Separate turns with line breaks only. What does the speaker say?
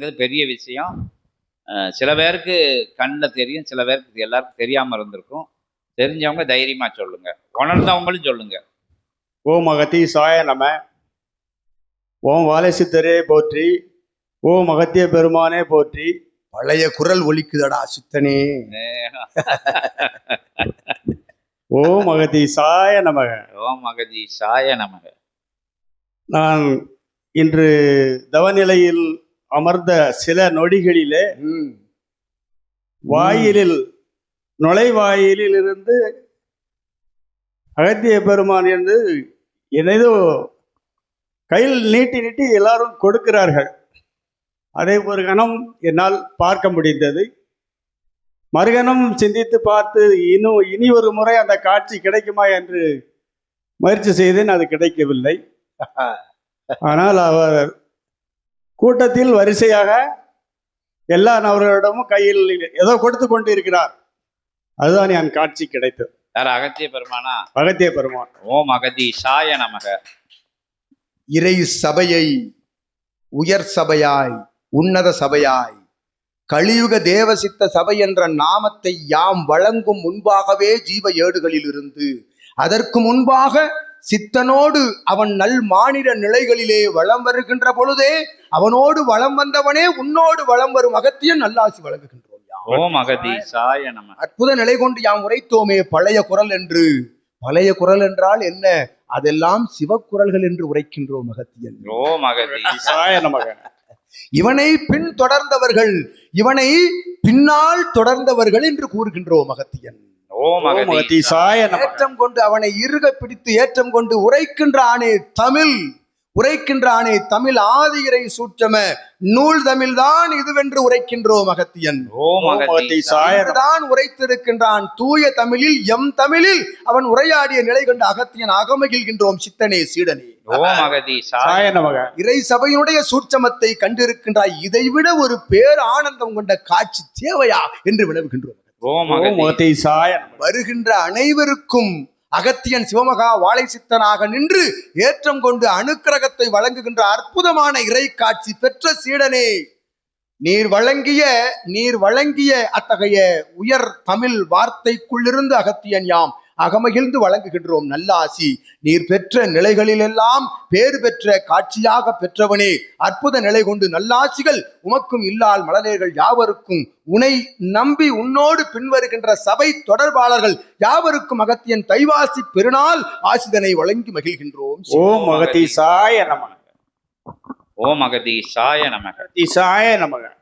கிடைக்கிறதுங்கிறது பெரிய விஷயம். சில பேருக்கு கண்ணில் தெரியும் சில பேருக்கு எல்லாருக்கும் தெரியாமல் இருந்திருக்கும். தெரிஞ்சவங்க தைரியமா சொல்லுங்க. உணர்ந்தவங்களும் சொல்லுங்க.
ஓம் அகத்தீசாய நம. ஓம் வாழைசித்தரே போற்றி. ஓம் அகத்திய பெருமானே போற்றி.
பழைய குரல் ஒலிக்குதடா சித்தனே.
ஓம் அகத்தீசாய நமக
ஓம் அகதி சாய நமக
நான் இன்று தவநிலையில் அமர்ந்த சில நொடிகளிலே. வாயிலில் நுழைவாயிலில் இருந்து அகத்திய பெருமான் என்று ஏதோ கையில் நீட்டி நீட்டி எல்லாரும் கொடுக்கிறார்கள். அதை ஒரு கணம் என்னால் பார்க்க முடிந்தது. மறுகணம் சிந்தித்து பார்த்து இன்னும் இனி ஒரு முறை அந்த காட்சி கிடைக்குமா? என்று முயற்சி செய்தேன். அது கிடைக்கவில்லை. ஆனால் அவர் கூட்டத்தில் வரிசையாக எல்லா நபர்களிடமும் கையில் ஏதோ கொடுத்து கொண்டு இருக்கிறார் அதுதான் என் காட்சி கிடைத்தது.
யார்? அகத்திய பெருமானா?
அகத்திய பெருமான்.
ஓம் அகதி சாய நமக.
இறை சபையை உயர் சபையாய் உன்னத சபையாய் கலியுக தேவசித்த சபை என்ற நாமத்தை யாம் வழங்கும் முன்பாகவே ஜீவ ஏடுகளில் இருந்து அதற்கு முன்பாக சித்தனோடு அவன் நல் மாநில நிலைகளிலே வளம் வருகின்ற பொழுதே அவனோடு வளம் வந்தவனே உன்னோடு வளம் வரும் அகத்தியன் நல்லாசி வழங்குகின்றோம்.
ஓம்
அற்புத நிலை கொண்டு யாம் உரைத்தோமே பழைய குரல் என்று. பழைய குரல் என்றால் என்ன? அதெல்லாம் சிவக்குரல்கள் என்று உரைக்கின்றோம் அகத்தியன்.
ஓம் அகதி
சாய நமக
இவனை பின் தொடர்ந்தவர்கள் இவனை பின்னால் தொடர்ந்தவர்கள் என்று கூறுகின்றோம் அகத்தியன்.
ஓம்
ஏற்றம் கொண்டு அவனை இறுக பிடித்து ஏற்றம் கொண்டு உரைக்கின்ற ஆணே தமிழ். உரைக்கின்ற ஆணே தமிழ் ஆதியிரை சூற்றம. நூல் தமிழ்தான் இதுவென்று உரைக்கின்றோம் அகத்தியன்.
ஓம்
தான் உரைத்திருக்கின்றான். தூய தமிழில் எம் தமிழில் அவன் உரையாடிய நிலை கண்டு அகத்தியன் அகமகிழ்கின்றோம் சித்தனே சீடனே. இறை சபையினுடைய சூட்சமத்தை கண்டிருக்கின்றாய். இதைவிட ஒரு பேர் ஆனந்தம் கொண்ட காட்சி தேவையா என்று வினவுகின்றோம். வருகின்ற அனைவருக்கும் அகத்தியன் சிவமகா வாழை சித்தனாக நின்று ஏற்றம் கொண்டு அனுக்கிரகத்தை வழங்குகின்ற அற்புதமான இறை காட்சி பெற்ற சீடனே. நீர் வழங்கிய நீர் வழங்கிய அத்தகைய உயர் தமிழ் வார்த்தைக்குள்ளிருந்து அகத்தியன் யாம். அகமகிழ்ந்து வழங்குகின்றோம் நல்ல ஆசி நீர் பெற்ற நிலைகளிலெல்லாம் பேறு பெற்ற காட்சியாக பெற்றவனே. அற்புத நிலை கொண்டு நல்லாசிகள் உமக்கும் இல்லால் மலரேர்கள் யாவருக்கும். உனை நம்பி உன்னோடு பின்வருகின்ற சபை தொடர்பாளர்கள் யாவருக்கும் அகத்தியன் தைவாசி பெருநாள் ஆசிதனை வழங்கி மகிழ்கின்றோம்.
ஓம் அகத்தி சாய நமக.
ஓம் அகதி சாய நமக.
சாய நமக.